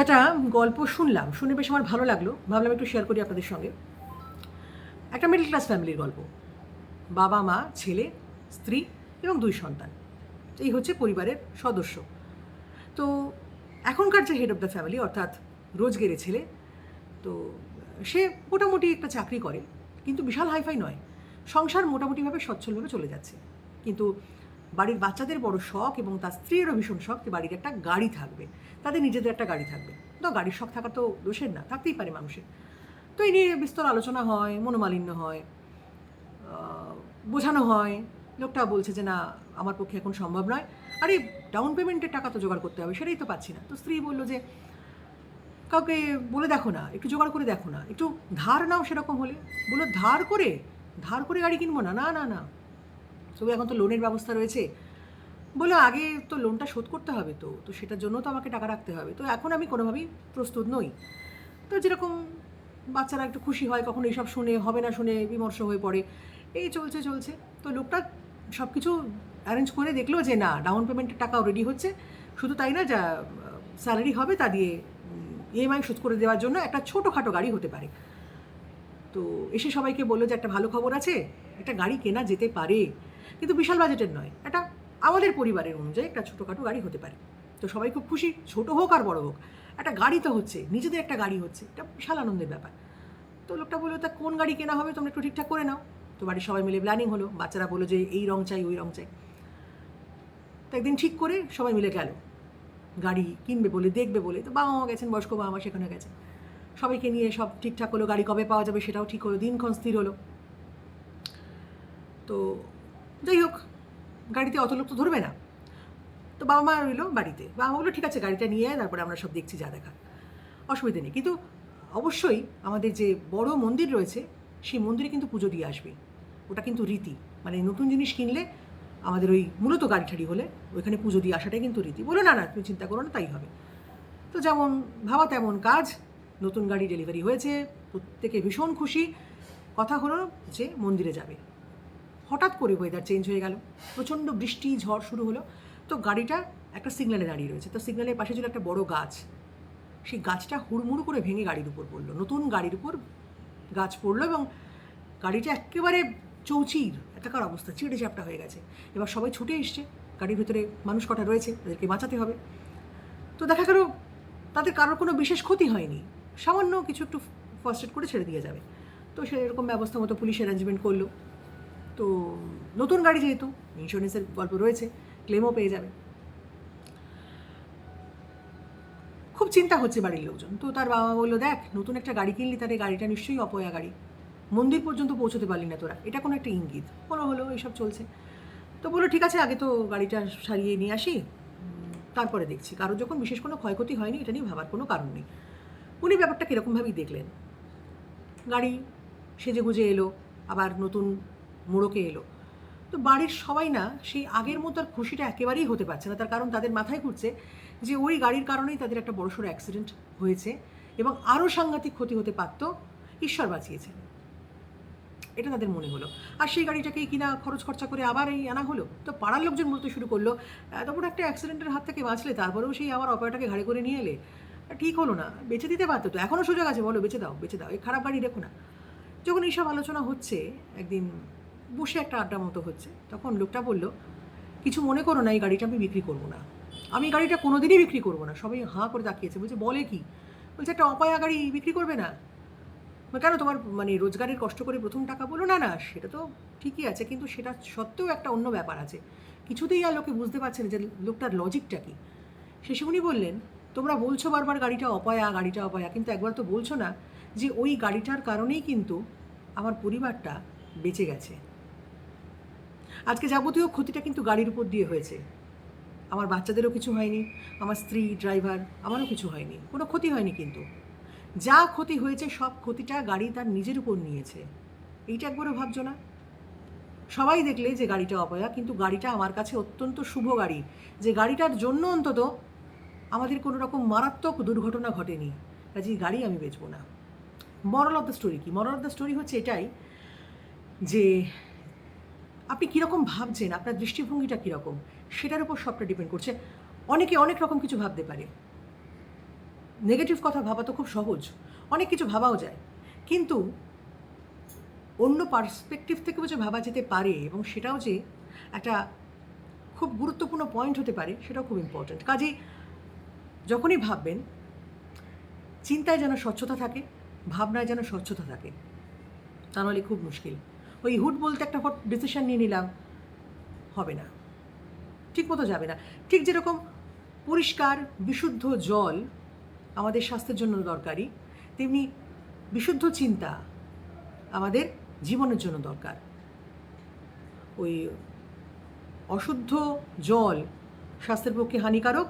একটা গল্প শুনলাম, শুনে বেশ আমার ভালো লাগল। ভাবলাম একটু শেয়ার করি আপনাদের সঙ্গে। একটা মিডল ক্লাস ফ্যামিলির গল্প। বাবা, মা, ছেলে, স্ত্রী এবং দুই সন্তান। এই হচ্ছে পরিবারের সদস্য। তো এখনকার যে হেড অফ দ্য ফ্যামিলি অর্থাৎ রোজগেরে ছেলে, তো সে মোটামুটি একটা চাকরি করে, কিন্তু বিশাল হাইফাই নয়। সংসার মোটামুটিভাবে সচ্ছলভাবে চলে যাচ্ছে। কিন্তু বাড়ির বাচ্চাদের বড় শখ এবং তার স্ত্রীরও ভীষণ শখ যে বাড়ির একটা গাড়ি থাকবে। তাদের নিজেদের একটা গাড়ি থাকবে। তো গাড়ির শখ থাকা তো দোষের না, থাকতেই পারে মানুষের। তো এই নিয়ে বিস্তর আলোচনা হয়, মনোমালিন্য হয় বোঝানো হয়। লোকটা বলছে যে না, আমার পক্ষে এখন সম্ভব নয়। আরে ডাউন পেমেন্টের টাকা তো জোগাড় করতে হবে, সেটাই তো পাচ্ছি না। তো স্ত্রী বলল যে, কাউকে বলে দেখো না, একটু জোগাড় করে দেখো না। একটু ধার নাও সেরকম হলে। বলল, ধার করে? ধার করে গাড়ি কিনবো না? না না না। তবে এখন তো লোনের ব্যবস্থা রয়েছে। বলে আগে তো লোনটা শোধ করতে হবে তো তো সেটার জন্য তো আমাকে টাকা রাখতে হবে। তো এখন আমি কোনোভাবেই প্রস্তুত নই। তো যেরকম বাচ্চারা একটু খুশি হয়, কখন এইসব শুনে, হবে না শুনে বিমর্ষ হয়ে পড়ে, এই চলছে চলছে। তো লোকটা সব কিছু অ্যারেঞ্জ করে দেখল যে না ডাউন পেমেন্টের টাকাও রেডি হচ্ছে। শুধু তাই না, যা স্যালারি হবে তা দিয়ে ইএমআই শোধ করে দেওয়ার জন্য একটা ছোটোখাটো গাড়ি হতে পারে। তো এসে সবাইকে বলল যে একটা ভালো খবর আছে, একটা গাড়ি কেনা যেতে পারে। কিন্তু বিশাল বাজেটের নয় একটা আমাদের পরিবারের অনুযায়ী একটা ছোটোখাটো গাড়ি হতে পারে। তো সবাই খুব খুশি, ছোটো হোক আর বড় হোক। একটা গাড়ি তো হচ্ছে, নিজেদের একটা গাড়ি হচ্ছে, এটা বিশাল আনন্দের ব্যাপার। তো লোকটা বলল, তা কোন গাড়ি কেনা হবে? তোমরা একটু ঠিকঠাক করে নাও। তো বাড়ির সবাই মিলে প্ল্যানিং হলো, বাচ্চারা বলল যে, এই রং চাই, ওই রং চাই। তো একদিন ঠিক করে সবাই মিলে গেল। গাড়ি কিনবে বলে, দেখবে বলে, তো বাবা মা গেছেন, বয়স্ক বাবা মা সেখানে গেছেন। সবাইকে নিয়ে সব ঠিকঠাক হলো, গাড়ি কবে পাওয়া যাবে সেটাও ঠিক হলো, দিনক্ষণ স্থির হলো। তো যাই হোক, গাড়িতে অত লোক তো ধরবে না। তো বাবা মা রইল বাড়িতে। বাবা বলল, ঠিক আছে, গাড়িটা নিয়ে তারপরে আমরা সব দেখছি, যা দেখা অসুবিধা নেই। কিন্তু অবশ্যই আমাদের যে বড় মন্দির রয়েছে, সেই মন্দিরে কিন্তু পুজো দিয়ে আসবে। ওটা কিন্তু রীতি। মানে নতুন জিনিস কিনলে আমাদের ওই মূলত গাড়ি ঠাড়ি হলে ওইখানে পুজো দিয়ে আসাটাই কিন্তু রীতি। বলো না না, তুমি চিন্তা করো না, তাই হবে। তো যেমন ভাবা তেমন কাজ, নতুন গাড়ি ডেলিভারি হয়েছে, প্রত্যেকে ভীষণ খুশি। কথা হলো যে মন্দিরে যাবে। হঠাৎ করে ওয়েদার চেঞ্জ হয়ে গেল। প্রচণ্ড বৃষ্টি, ঝড় শুরু হলো। তো গাড়িটা একটা সিগন্যালে দাঁড়িয়ে রয়েছে। তো সিগন্যালের পাশে ছিল একটা বড় গাছ। সেই গাছটা হুড়মুড় করে ভেঙে গাড়ির উপর পড়ল। নতুন গাড়ির উপর গাছ পড়ল এবং গাড়িটা একেবারে চৌচির, একাকার অবস্থা, চিড়ে চাপটা হয়ে গেছে। এবার সবাই ছুটে এসছে। গাড়ির ভেতরে মানুষ কটা রয়েছে, তাদেরকে বাঁচাতে হবে। তো দেখা গেল, তাদের কারোর কোনো বিশেষ ক্ষতি হয়নি। সামান্য কিছু একটু ফার্স্ট এড করে ছেড়ে দিয়ে যাবে। তো সেরকম ব্যবস্থা মতো পুলিশ অ্যারেঞ্জমেন্ট করল। তো নতুন গাড়ি যেহেতু ইন্স্যুরেন্সের গল্প রয়েছে ক্লেমও পেয়ে যাবে। খুব চিন্তা হচ্ছে বাড়ির লোকজন। তো তার বাবা বলল, দেখ, নতুন একটা গাড়ি কিনলি তার এই গাড়িটা নিশ্চয়ই অপয়া গাড়ি। মন্দির পর্যন্ত পৌঁছতে পারলি না তোরা। এটা কোনো একটা ইঙ্গিত। হলো হলো এইসব চলছে। তো বলল, ঠিক আছে, আগে তো গাড়িটা সারিয়ে নিয়ে আসি। তারপরে দেখছি। কারও যখন বিশেষ কোনো ক্ষয়ক্ষতি হয়নি, এটা নিয়ে ভাবার কোনো কারণ নেই। উনি ব্যাপারটা কীরকমভাবেই দেখলেন। গাড়ি সেজে গুজে এলো, আবার নতুন মোড়কে এলো। তো বাড়ির সবাই না সেই আগের মতো আর খুশিটা একেবারেই হতে পারছে না। তার কারণ তাদের মাথায় ঘুরছে যে ওই গাড়ির কারণেই তাদের একটা বড়সড় অ্যাক্সিডেন্ট হয়েছে এবং আরও সাংঘাতিক ক্ষতি হতে পারত ঈশ্বর বাঁচিয়েছেন। এটা তাদের মনে হলো। আর সেই গাড়িটাকেই কিনা খরচ খরচা করে আবার এই আনা হলো? তো পাড়ার লোকজন বলতে শুরু করল বড় একটা অ্যাক্সিডেন্টের হাত থেকে বাঁচলে তারপরেও সেই আবার অপায়টাকে ঘাড়ে করে নিয়ে এলে? ঠিক হলো না, বেঁচে দিতে পারতো তো। এখনও সুযোগ আছে, বলো, বেঁচে দাও বেঁচে দাও, এই খারাপ গাড়ি রেখো না। যখন এইসব আলোচনা হচ্ছে, একদিন বসে একটা আড্ডা মতো হচ্ছে। তখন লোকটা বলল, কিছু মনে করো না, এই গাড়িটা আমি বিক্রি করব না। আমি গাড়িটা কোনোদিনই বিক্রি করব না। সবাই হাঁ করে তাকিয়েছে। বলছে, বলে কি? বলছে, একটা অপায়া গাড়ি বিক্রি করবে না? কেন তোমার মানে রোজগারের কষ্ট করে প্রথম টাকা বলো? না না, সেটা তো ঠিকই আছে, কিন্তু সেটা সত্ত্বেও একটা অন্য ব্যাপার আছে। কিছুতেই আর লোকে বুঝতে পারছে না যে লোকটার লজিকটা কী? শেষে উনি বললেন, তোমরা বলছো বারবার গাড়িটা অপায়া গাড়িটা অপায়া, কিন্তু একবার তো বলছো না যে ওই গাড়িটার কারণেই কিন্তু আমার পরিবারটা বেঁচে গেছে। আজকে যাবতীয় ক্ষতিটা কিন্তু গাড়ির উপর দিয়ে হয়েছে। আমার বাচ্চাদেরও কিছু হয়নি, আমার স্ত্রী, ড্রাইভার, আমারও কিছু হয়নি, কোনো ক্ষতি হয়নি কিন্তু। যা ক্ষতি হয়েছে, সব ক্ষতিটা গাড়ি তার নিজের উপর নিয়েছে। এইটা একবারও ভাবছ না? সবাই দেখলে যে গাড়িটা অপয়া, কিন্তু গাড়িটা আমার কাছে অত্যন্ত শুভ গাড়ি। যে গাড়িটার জন্য অন্তত আমাদের কোনো রকম মারাত্মক দুর্ঘটনা ঘটেনি। কাজে গাড়ি আমি বেচবো না। মরাল অফ দ্য স্টোরি কি? মরাল অফ দ্য স্টোরি হচ্ছে এটাই যে আপনি কীরকম ভাবছেন? আপনার দৃষ্টিভঙ্গিটা কীরকম? সেটার উপর সবটা ডিপেন্ড করছে। অনেকে অনেক রকম কিছু ভাবতে পারে। নেগেটিভ কথা ভাবা তো খুব সহজ। অনেক কিছু ভাবাও যায়। কিন্তু অন্য পার্সপেক্টিভ থেকেও যে ভাবা যেতে পারে এবং সেটাও যে একটা খুব গুরুত্বপূর্ণ পয়েন্ট হতে পারে, সেটাও খুব ইম্পর্ট্যান্ট কাজেই যখনই ভাববেন, চিন্তায় যেন স্বচ্ছতা থাকে, ভাবনায় যেন স্বচ্ছতা থাকে, তা নাহলে খুব মুশকিল। ওই হুট বলতে একটা ফট ডিসিশন নিয়ে নিলাম, হবে না। ঠিক মতো যাবে না। ঠিক যেরকম পরিষ্কার, বিশুদ্ধ জল আমাদের স্বাস্থ্যের জন্য দরকারি, তেমনি বিশুদ্ধ চিন্তা আমাদের জীবনের জন্য দরকার। ওই অশুদ্ধ জল স্বাস্থ্যের পক্ষে হানিকারক,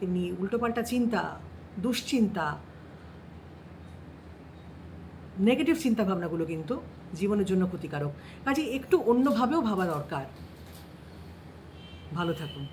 তেমনি উল্টোপাল্টা চিন্তা, দুশ্চিন্তা নেগেটিভ চিন্তাভাবনাগুলো কিন্তু জীবনের জন্য ক্ষতিকারক। কাজে একটু অন্যভাবেও ভাবা দরকার। ভালো থাকুন।